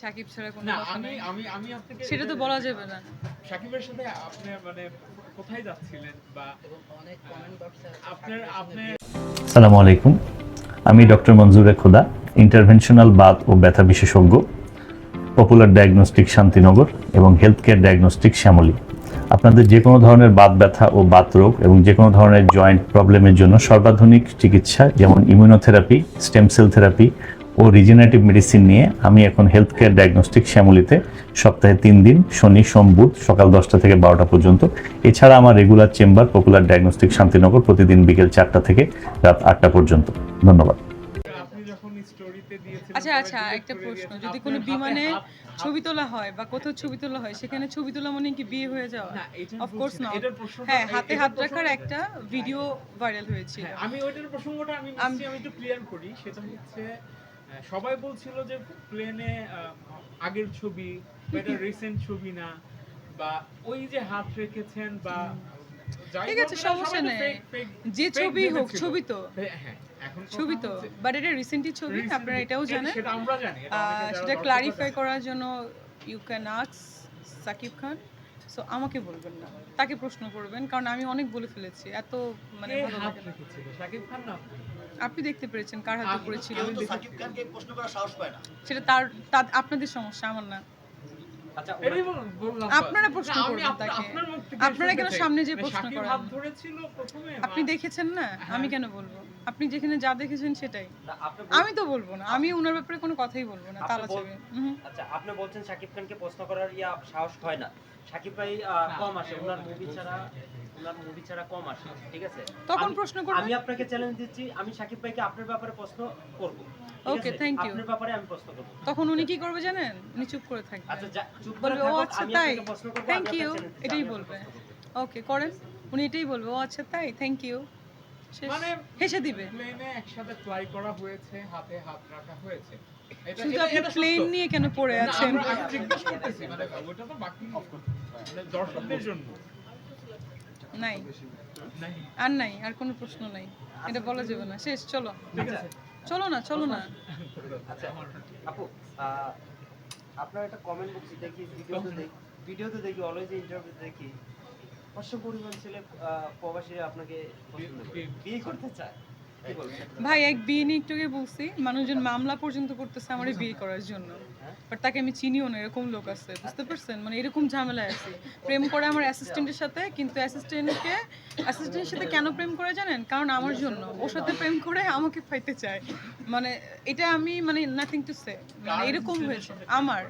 সাকিব ছাড়া কোনো না কথা আমি নেই। আমি আমি আপনাকে সেটা তো বলা যাবে না। সাকিবের সাথে আপনি মানে কোথায় যাচ্ছিলেন বা অনেক কমেন্ট আপনার আপনার সালামু আলাইকুম। আমি ডক্টর মঞ্জুরে খোদা ইন্টারভেনশনাল বাত ও ব্যথা বিশেষজ্ঞ পপুলার ডায়াগনস্টিক শান্তিনগর এবং হেলথ কেয়ার ডায়াগনস্টিক শ্যামলী। আপনাদের যে কোনো ধরনের বাত ব্যথা ও বাত রোগ এবং যে কোনো ধরনের জয়েন্ট প্রবলেমের জন্য সর্বাধুনিক চিকিৎসা যেমন ইমিউনোথেরাপি স্টেম সেল থেরাপি ও রিজেনারেটিভ মেডিসিন নিয়ে আমি এখন হেলথ কেয়ার ডায়াগনস্টিক শ্যামলিতে সপ্তাহে তিন দিন শনি সোম বুধ সকাল দশটা থেকে বারোটা পর্যন্ত। এছাড়া আমার regular chamber popular diagnostic Shantinagar প্রতিদিন বিকেল চারটা থেকে রাত আটটা পর্যন্ত। ধন্যবাদ। আপনি যখন স্টোরিতে দিয়েছিলেন আচ্ছা আচ্ছা একটা প্রশ্ন। যদি কোনো বিমানে ছবি তোলা হয় বা কোথাও ছবি তোলা হয় সেখানে ছবি তোলা মানে কি বিয়ে হয়ে যাওয়া? না, এটা অফ কোর্স বলছি না। হ্যাঁ হাতে হাত রাখার একটা ভিডিও ভাইরাল হয়েছিল। হ্যাঁ, আমি ওইটার প্রসঙ্গটা আমি আমি একটু ক্লিয়ার করি সেটা হচ্ছে সবাই বলছিল যে প্লেনে আগের ছবি বা এটা রিসেন্ট ছবি না বা ওই যে হাত রেখেছেন বা ঠিক আছে, সমস্যা নেই। যে ছবি হোক ছবি তো। হ্যাঁ, হ্যাঁ, ছবি তো বাট এটা রিসেন্টলি ছবি আপনারা এটাও জানেন। সেটা ক্লারিফাই করার জন্য ইউ ক্যান আক্স সাকিব খান। সো আমাকে বলবেন না তাকে প্রশ্ন করবেন কারণ আমি অনেক বলে ফেলেছি এত মানে শাকিব খান না আপনি? দেখতে পেরেছেন কার হাতে পড়েছিল? কেউ তো সাকিব খানকে প্রশ্ন করার সাহস পায় না। সেটা তার তার আপনাদের সমস্যা আমার না। বললাম আপনারা। প্রশ্ন করবেন আপনার- তাকে। আপনার মুখ থেকে আপনারা কেন সামনে যে প্রশ্ন শাকিব করেন? হাত ধরেছিল প্রথমে আপনি দেখেছেন না? আমি কেন বলব? আপনি যেখানে যা দেখেছেন সেটাই। আমি তো বলব না। আমি ওনার ব্যাপারে কোনো কথাই বলব না তালা হুম। আচ্ছা আপনি বলছেন শাকিব খানকে প্রশ্ন করার ইয়া সাহস হয় না। শাকিব ভাই কম আসে ওনার মুভি ছাড়া ওনার মুভি ছাড়া কম আসে ঠিক আছে? তখন প্রশ্ন করবেন। আমি আপনাকে চ্যালেঞ্জ দিচ্ছি আমি শাকিব ভাইকে আপনার ব্যাপারে প্রশ্ন করব ওকে থ্যাংক ইউ আপনার ব্যাপারে আমি প্রশ্ন করব। তখন উনি কি করবে জানেন? উনি চুপ করে আচ্ছা থাকবেন যা চুপ করে ও আচ্ছা আমি তাই। আপনাকে প্রশ্ন করব থ্যাংক ইউ এটাই বলবে। করব। ওকে করেন। উনি এটাই বলবে ও আচ্ছা তাই। থ্যাংক ইউ মানে হেসে দিবে। প্লেনে একসাথে ফ্লাই করা হয়েছে হাতে হাত রাখা হয়েছে। শুধু আপনি প্লেন নিয়ে কেন পড়ে আছেন? জিজ্ঞেস করতেছি, মানে ওটা তো বাকি মানে দর্শকদের জন্য। নাই। নাই। আর নাই আর কোনো প্রশ্ন নাই। এটা বলা যাবে না। শেষ চলো। চলো না চলো না। আচ্ছা আপু আপনার একটা কমেন্ট বক্সে ভিডিওতে দেখি ভিডিওতে দেখি অলওয়েজ ইন্টারভিউ দেখি। অবশ্য পরিমাণ ছেলে প্রবাসীরা আপনাকে বিয়ে- বিয়ে করতে চায়? ভাই এক বিয়ে নিয়ে একটু আগে বলছি মানুষজন মামলা পর্যন্ত করতেছে আমার বিয়ে করার জন্য। বাট তাকে আমি চিনিও না এরকম লোক আছে বুঝতে পারছেন? মানে এরকম ঝামেলায় আছে। প্রেম করে আমার অ্যাসিস্ট্যান্টের সাথে কিন্তু অ্যাসিস্ট্যান্টকে অ্যাসিস্ট্যান্টের সাথে কেন প্রেম করে জানেন? কারণ আমার জন্য। ওর সাথে প্রেম করে আমাকে ফাইতে চায়। মানে এটা আমি মানে নাথিং টু সে মানে এরকম হয়েছে। আমার।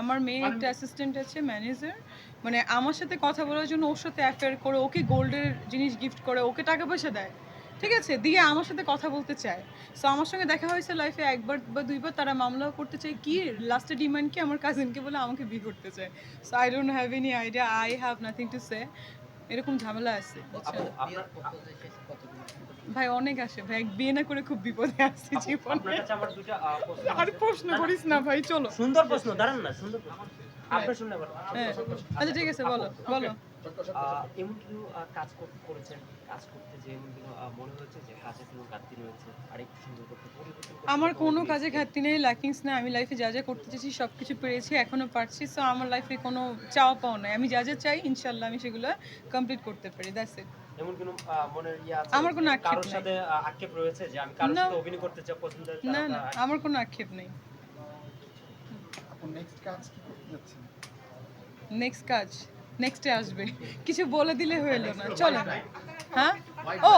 আমার মেয়ে একটা অ্যাসিস্ট্যান্ট আছে ম্যানেজার মানে আমার সাথে কথা বলার জন্য ওর সাথে অ্যাফেয়ার করে ওকে গোল্ডের জিনিস গিফট করে ওকে টাকা পয়সা দেয়। ঠিক আছে? দিয়ে আমার সাথে কথা বলতে চায়। সো আমার সঙ্গে দেখা হয়েছে লাইফে একবার বা দুইবার তারা মামলাও করতে চায়। কি লাস্টে ডিমান্ড কি আমার কাজিনকে বলে আমাকে বিয়ে করতে চায়। So I don't have any idea I have nothing to say এরকম ঝামেলা আছে? আপনার ভাই অনেক আসে। ভাই বিয়ে না করে খুব বিপদে আসছে জীবনে। আমার দুটো আর প্রশ্ন করিস না ভাই চলো। সুন্দর প্রশ্ন দাঁড়ান না সুন্দর আপনি শুনলে বলো হ্যাঁ। আচ্ছা ঠিক আছে বলো বলো। এমন কিছু কাজ করেছেন কাজ করতে যে এমন কিছু মনে হচ্ছে যে কাজে কোনো ঘাটতি রয়েছে? সুন্দর করতে আমার কোনো কাজে ঘাটতি নেই ল্যাকিংস না আমি লাইফে যা যা করতে চেয়েছি সব কিছু পেরেছি এখনও পারছি সো আমার লাইফে কোনো চাওয়া পাওয়া নাই। আমি যা যা চাই ইনশাল্লাহ আমি সেগুলো কমপ্লিট করতে পারি দ্যাটস ইট এমন কোনো মনের ইয়ে আছে আমার কোনো আক্ষেপ কারোর সাথে আক্ষেপ রয়েছে যে আমি কারোর সাথে অভিনয় করতে চাই পছন্দ না না আমার কোনো আক্ষেপ নেই। নেক্সট কাজ কি করতে যাচ্ছেন? নেক্সট কাজ নেক্সটে আসবে। কিছু বলে দিলে হয়ে যাবে না। চলো। হ্যাঁ? ও